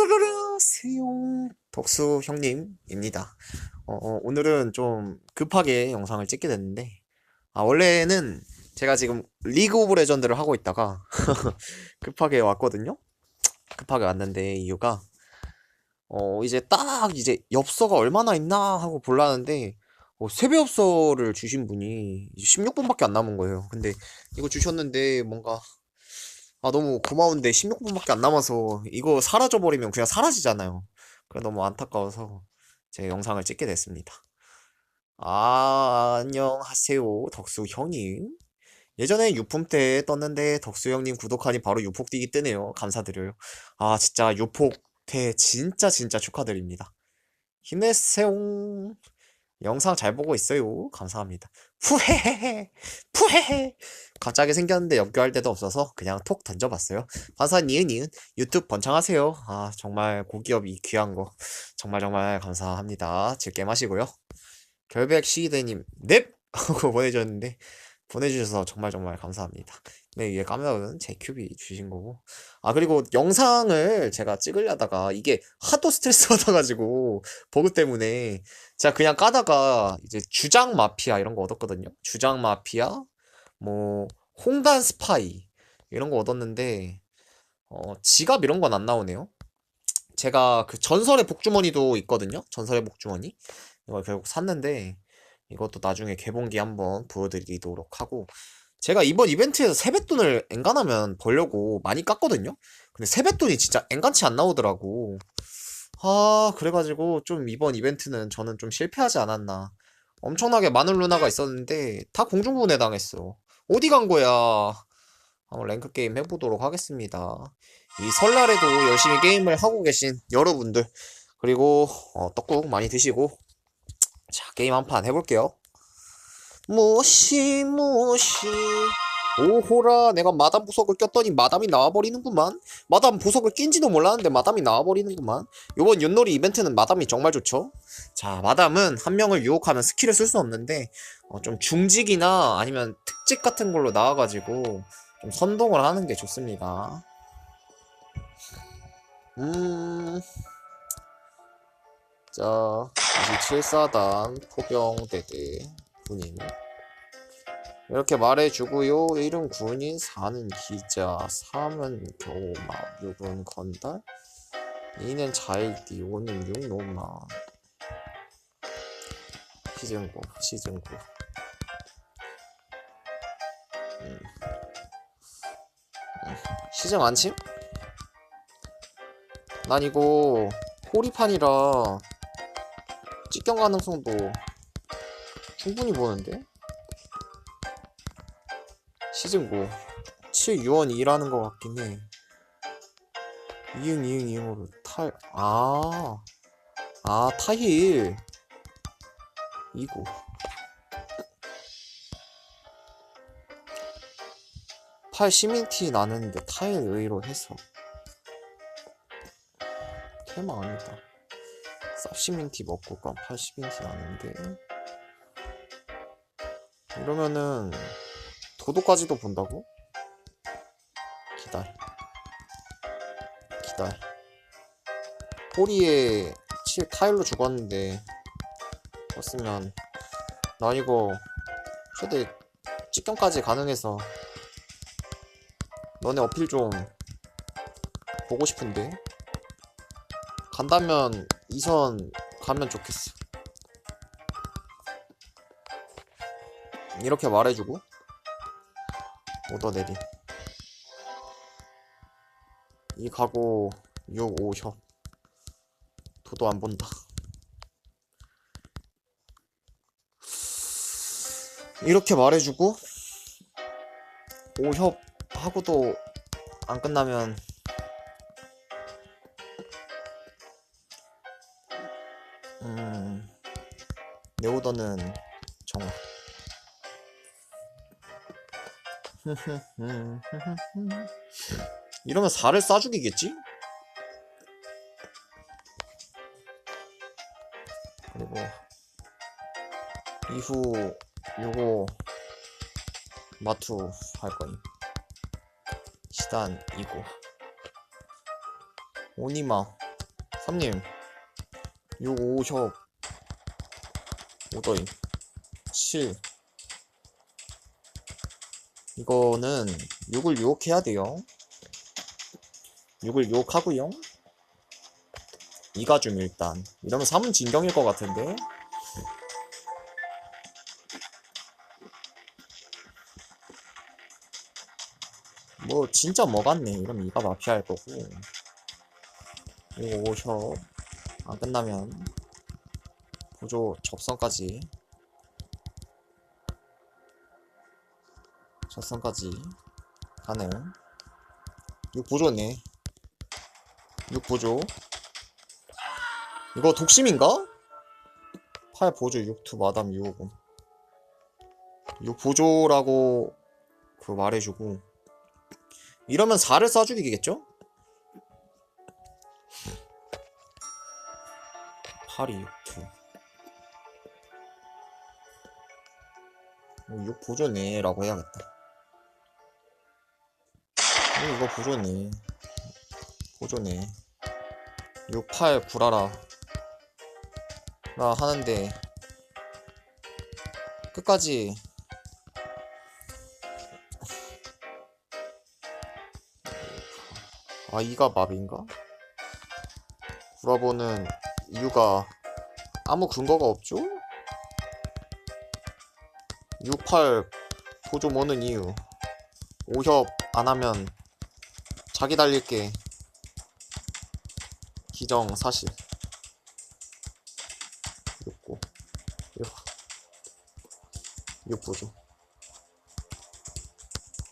안녕하세요. 덕수 형님입니다. 어, 어, 오늘은 좀 급하게 영상을 찍게 됐는데, 아, 원래는 제가 지금 리그 오브 레전드를 하고 있다가 급하게 왔거든요? 급하게 왔는데 이유가, 어, 이제 딱 이제 엽서가 얼마나 있나 하고 볼라는데, 어, 세배 엽서를 주신 분이 16분밖에 안 남은 거예요. 근데 이거 주셨는데 뭔가 아, 너무 고마운데 16분밖에 안 남아서 이거 사라져버리면 그냥 사라지잖아요. 그래 너무 안타까워서 제 영상을 찍게 됐습니다. 아, 안녕하세요. 덕수 형님. 예전에 유품 때 떴는데 덕수 형님 구독하니 바로 유폭 뛰기 뜨네요. 감사드려요. 아, 진짜 유폭 때 진짜 진짜 축하드립니다. 힘내세요. 영상 잘 보고 있어요. 감사합니다. 푸헤헤헤, 푸헤헤. 갑자기 생겼는데 연결할 데도 없어서 그냥 톡 던져봤어요. 반사 니은 니은 유튜브 번창하세요. 아 정말 고기업 이 귀한 거 정말 정말 감사합니다. 즐게 마시고요. 결백 시기대님 넵 하고 보내주셨는데 보내주셔서 정말 정말 감사합니다. 네, 위에 까면은 제 큐비 주신 거고. 아, 그리고 영상을 제가 찍으려다가 이게 하도 스트레스 받아가지고, 버그 때문에 제가 그냥 까다가 이제 주장 마피아 이런 거 얻었거든요. 주장 마피아, 뭐, 홍단 스파이, 이런 거 얻었는데, 어, 지갑 이런 건 안 나오네요. 제가 그 전설의 복주머니도 있거든요. 전설의 복주머니. 이걸 결국 샀는데, 이것도 나중에 개봉기 한번 보여드리도록 하고, 제가 이번 이벤트에서 세뱃돈을 엔간하면 벌려고 많이 깠거든요? 근데 세뱃돈이 진짜 엔간치 안 나오더라고. 아, 그래가지고 좀 이번 이벤트는 저는 좀 실패하지 않았나. 엄청나게 많은 루나가 있었는데 다 공중분해 당했어. 어디 간 거야? 한번 랭크 게임 해보도록 하겠습니다. 이 설날에도 열심히 게임을 하고 계신 여러분들 그리고 어, 떡국 많이 드시고 자 게임 한 판 해볼게요. 무시 무시. 오호라 내가 마담 보석을 꼈더니 마담이 나와버리는구만. 마담 보석을 낀지도 몰랐는데 마담이 나와버리는구만. 요번 윷놀이 이벤트는 마담이 정말 좋죠. 자 마담은 한 명을 유혹하면 스킬을 쓸 수 없는데 어, 좀 중직이나 아니면 특직 같은 걸로 나와가지고 좀 선동을 하는 게 좋습니다. 음... 자 27사단 포병대대 군인 이렇게 말해주고요 1은 군인 4는 기자 3은 교마 6은 건달 2는 자일띠 5는 육노마 시즌9 시즌9 음. 음. 시즌 안침? 난 이거 호리판이라 직경 가능성도 충분히 보는데? 시즌 5 7유원 2라는 것 같긴 해. 이응 이응 이응으로 탈.. 아.. 아 타힐. 이고. 팔 시민티 나는데 타일 의로 해서. 테마 아니다 쌉시민티 먹고 깐8 시민티 나는데. 이러면은 도도까지도 본다고? 기다려. 기다려. 꼬리에 7 타일로 죽었는데. 없으면 나 이거 최대 직경까지 가능해서 너네 어필 좀 보고 싶은데. 간다면 2선 가면 좋겠어. 이렇게 말해주고 오더 내림 이 가고 6, 5협 도도 안 본다. 이렇게 말해주고 5협 하고도 안 끝나면 음, 내 오더는 정화. 이러면 4를 쏴죽이겠지? 그리고 이후 요거 마투 할 거니 시단 이고. 오니마. 삼님 요 오협 오더이 7 이거는 6을 유혹해야 돼요. 6을 유혹하고요. 이가 좀 일단. 이러면 3은 진경일 것 같은데. 뭐 진짜 뭐 같네. 이러면 이가 마피아일 거고 그리고. 오셔 안 끝나면 보조 접선까지 접선까지 가능. 6 보조네. 6 보조. 이거 독심인가? 8 보조 6투 마담 650 6 보조라고 그 말해주고. 이러면 4를 쏴 죽이겠죠? 8이 6투 6 보조네 라고 해야겠다. 어, 이거 보조네 보조네 6, 8 구라라. 라 하는데 끝까지. 아 이가 마비인가? 구라보는 이유가 아무 근거가 없죠? 6, 8 보조 모는 이유. 5협 안하면 자기 달릴게. 기정 사실. 6고 6 6 보조.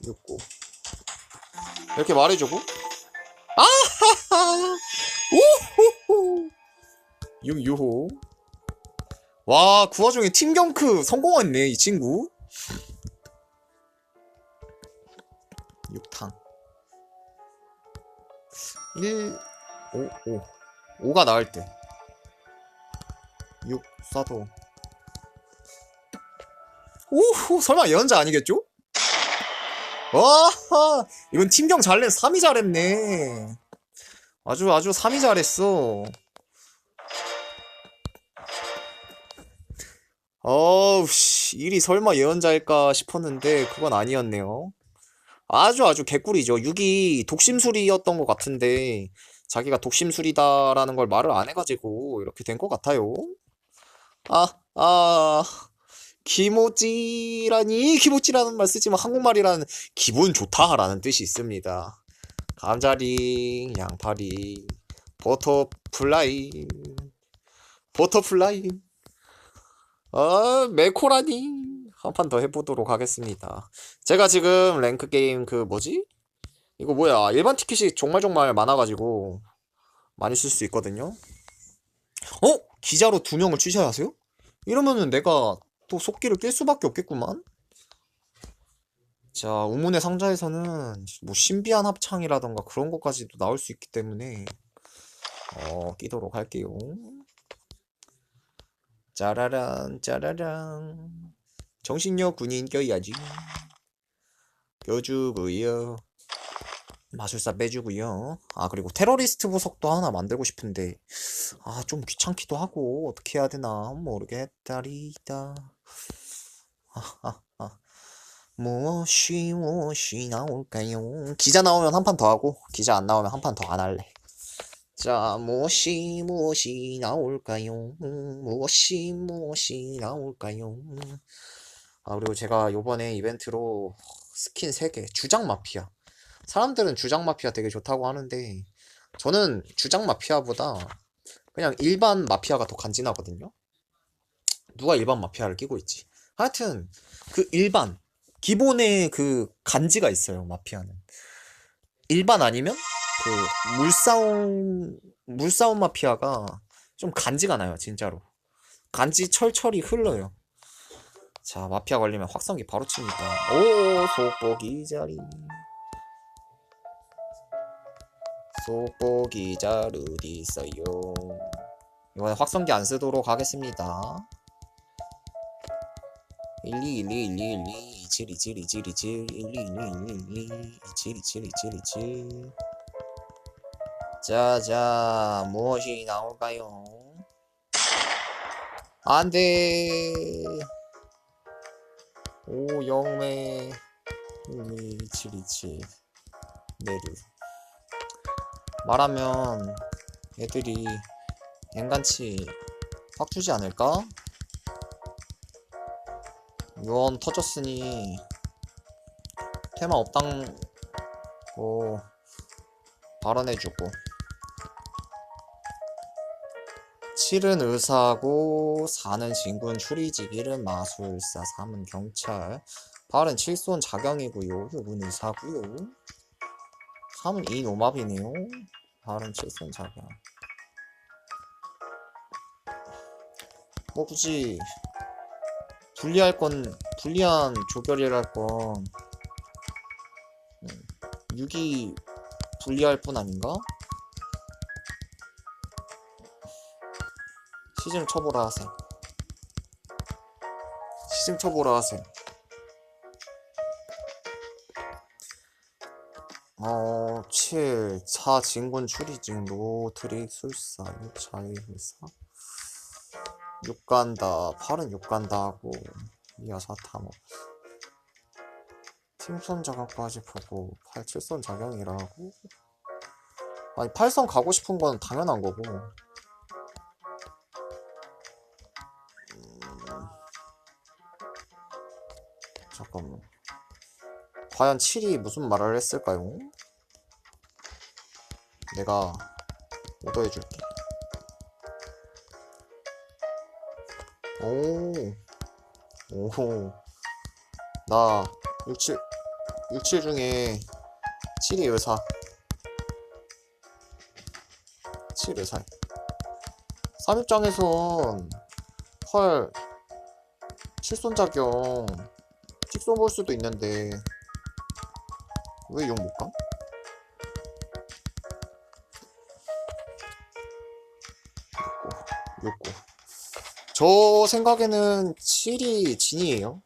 6고 이렇게 말해주고 6유호. 와 그 와중에 팀경크 성공했네 이 친구. 6탕. 1 5 5 5가 나을 때. 6 쏴도. 오호 설마 예언자 아니겠죠? 와 이건 팀경 잘내 3이 잘했네. 아주 아주 3이 잘했어 어우 씨 일이 설마 예언자일까 싶었는데 그건 아니었네요. 아주 아주 개꿀이죠. 6이 독심술이었던 것 같은데 자기가 독심술이다라는 걸 말을 안 해가지고 이렇게 된 것 같아요. 아, 아, 기모찌라니, 기모찌라는 말 쓰지만 한국말이라는 기분 좋다라는 뜻이 있습니다. 감자링, 양파링, 버터플라이, 버터플라이, 아, 메코라니. 한 판 더 해보도록 하겠습니다. 제가 지금 랭크 게임 그 뭐지? 이거 뭐야? 일반 티켓이 정말 정말 많아가지고 많이 쓸 수 있거든요. 어? 기자로 두 명을 취셔야 하세요? 이러면은 내가 또 속기를 낄 수밖에 없겠구만. 자, 우문의 상자에서는 뭐 신비한 합창이라던가 그런 것까지도 나올 수 있기 때문에 어, 끼도록 할게요. 짜라란 짜라란 정신력 군인 껴야지. 껴주고요. 마술사 빼주고요. 아 그리고 테러리스트 보석도 하나 만들고 싶은데 아 좀 귀찮기도 하고 어떻게 해야 되나 모르겠다리다. 아아아 무엇이 무엇이 나올까요? 기자 나오면 한 판 더 하고 기자 안 나오면 한 판 더 안 할래. 자 무엇이 무엇이 나올까요? 무엇이 무엇이 나올까요? 아 그리고 제가 요번에 이벤트로 스킨 3개 주장 마피아 사람들은 주장 마피아 되게 좋다고 하는데 저는 주장 마피아보다 그냥 일반 마피아가 더 간지나거든요. 누가 일반 마피아를 끼고 있지? 하여튼 그 일반 기본의 그 간지가 있어요 마피아는. 일반 아니면 그 물싸움 물싸움 마피아가 좀 간지가 나요 진짜로. 간지 철철이 흘러요. 자 마피아 걸리면 확성기 바로 칩니다. 오 속보기 자리. 속보기 잘 어디 있어요? 이번에 확성기 안 쓰도록 하겠습니다. 12 12 12 12 27 27 27 27 12 12 12 27 27 27 27 자자 무엇이 나올까요? 안돼. 오 영매. 12727 네르 말하면 애들이 앵간치 확 주지 않을까? 유언 터졌으니 테마 없당 고 발언해주고 7은 의사고 4는 진군 추리직 1은 마술사 3은 경찰 8은 칠손 자경이고요. 6은 의사고요. 3은 이노마비네요. 8은 칠손 자경. 뭐 굳이 분리할 건 불리한 조결이랄 건 6이 분리할 뿐 아닌가? 시즌 쳐보라 하셈 시즌 쳐보라 하셈 어, 7, 4 진군 추리징 노트릭 술사 6 자의 회사. 6 간다. 8은 6 간다 하고 이하 4 탐험 팀선 자격까지 보고 8, 7선 자경이라고? 아니 8선 가고 싶은 건 당연한 거고 잠깐만. 과연 7이 무슨 말을 했을까요? 내가 오더해줄게. 오, 오, 나 67, 67 중에 7이 의사? 7 의사? 3입장에선 헐 칠손작용 찍손 볼 수도 있는데. 왜 욕 못감? 욕고 욕고 저 생각에는 7이 진이에요.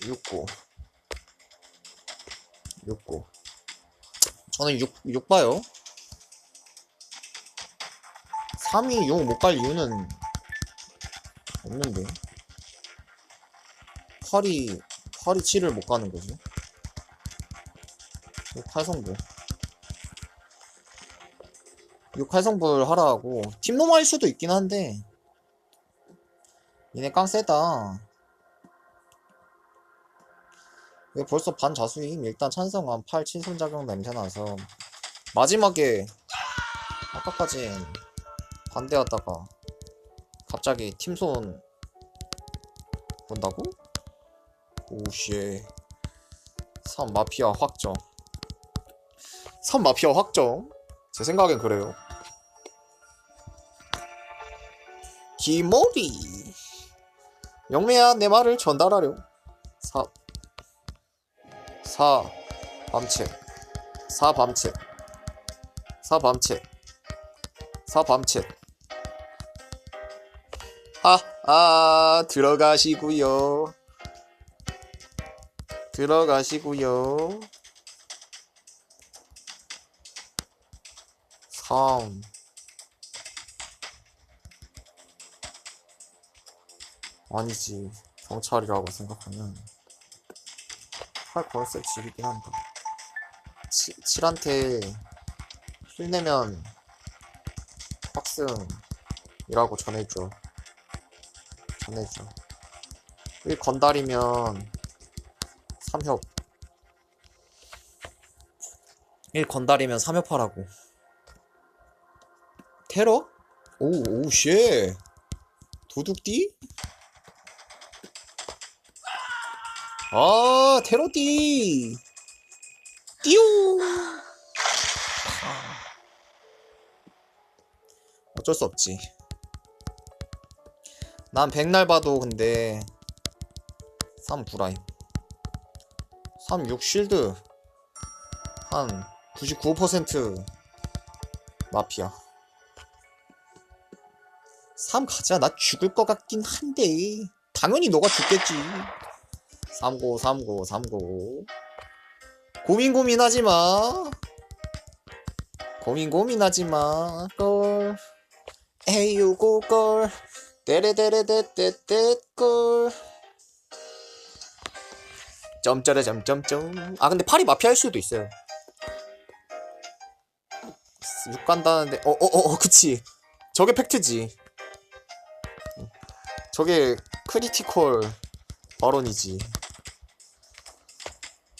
6고 6고 저는 6, 6 봐요. 3이 6 못 갈 이유는 없는데 8이 8이 7을 못 가는 거지. 8성불 6 8성불 하라 하고. 팀노마일 수도 있긴 한데. 얘네 깡 세다. 왜 벌써 반자수임. 일단 찬성한 8 친손작용 냄새나서. 마지막에 아까까진 반대하다가 갑자기 팀손 본다고? 오씨. 3 마피아 확정. 3 마피아 확정? 제 생각엔 그래요. 기모리. 영매야 내 말을 전달하렴. 4 4 밤채 4 밤채 4 밤채 4 밤채 아, 아, 들어가시구요. 들어가시구요. 3 아니지. 경찰이라고 생각하면 8 걸세 지르긴 한다. 7, 7한테 힐내면 빡승이라고 전해줘. 전해줘. 1 건달이면 3협. 1 건달이면 3협하라고. 테러? 오, 오, 쉣. 도둑띠? 아, 테러띠. 띠용. 어쩔 수 없지. 난 백날 봐도 근데 3 구라임 3 6 쉴드 한 99% 마피아 3 가자 나 죽을 것 같긴 한데 당연히 너가 죽겠지 39 39 39 고민 고민하지마 고민 고민하지 마. 걸. 에이유고 걸. 데레데레데데데 걸. 점짜라 점점점. 아 근데 팔이 마피아 할 수도 있어요. 6 간다는데 어어 어 어, 그치. 저게 팩트지. 저게 크리티컬 발언이지.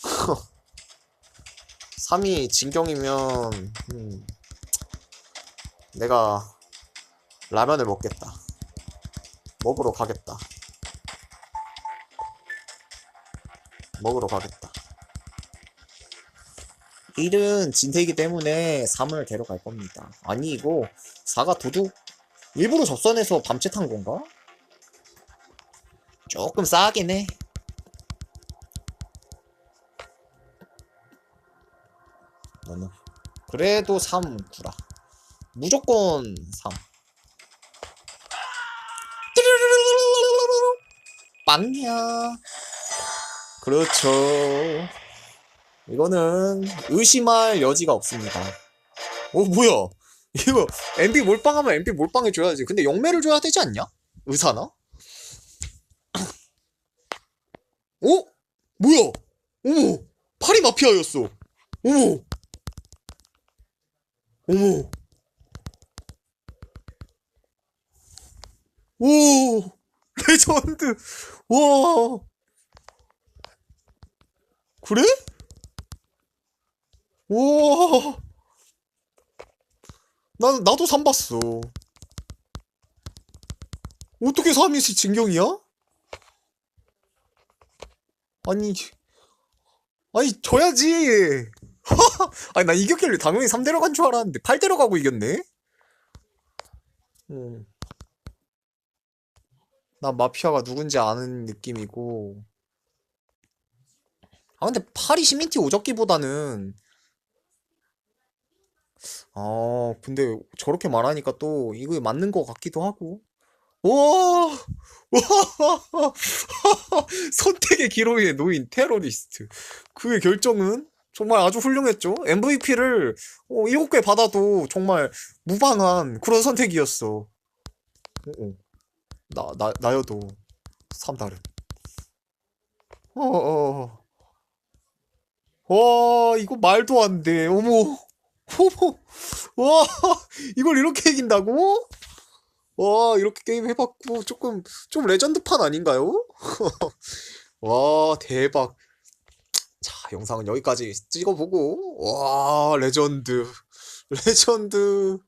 3위 진경이면 음, 내가 라면을 먹겠다. 먹으러 가겠다. 먹으러 가겠다. 1은 진태이기 때문에 3을 데려갈 겁니다. 아니 이거 4가 도둑 일부러 접선해서 밤새 탄 건가? 조금 싸긴 해. 너는 그래도 3 구라. 무조건 3. 빵야. 그렇죠. 이거는 의심할 여지가 없습니다. 어, 뭐야? 이거 MB 몰빵하면 MB 몰빵 해 줘야지. 근데 영매를 줘야 되지 않냐? 의사나? 어? 뭐야? 어머! 파리 마피아였어. 어머! 어머! 오! 레전드! 와! 그래? 와! 난, 나도 3 봤어. 어떻게 3이 진경이야? 아니, 아니, 져야지. 아니, 나 이겼길래 당연히 3 데려간 줄 알았는데, 8 데려가고 이겼네? 음. 나 마피아가 누군지 아는 느낌이고. 아, 근데 8이 시민티 오적기보다는, 아, 근데 저렇게 말하니까 또 이거 맞는 것 같기도 하고. 와! 와! 선택의 기로에 놓인 테러리스트. 그의 결정은 정말 아주 훌륭했죠. MVP를 7개 받아도 정말 무방한 그런 선택이었어. 어, 어. 나, 나, 나여도 3다른. 어, 어. 와, 이거 말도 안 돼. 어머. 어머. 와, 이걸 이렇게 이긴다고? 와, 이렇게 게임 해봤고, 조금, 좀 레전드판 아닌가요? 와, 대박. 자, 영상은 여기까지 찍어보고, 와, 레전드. 레전드.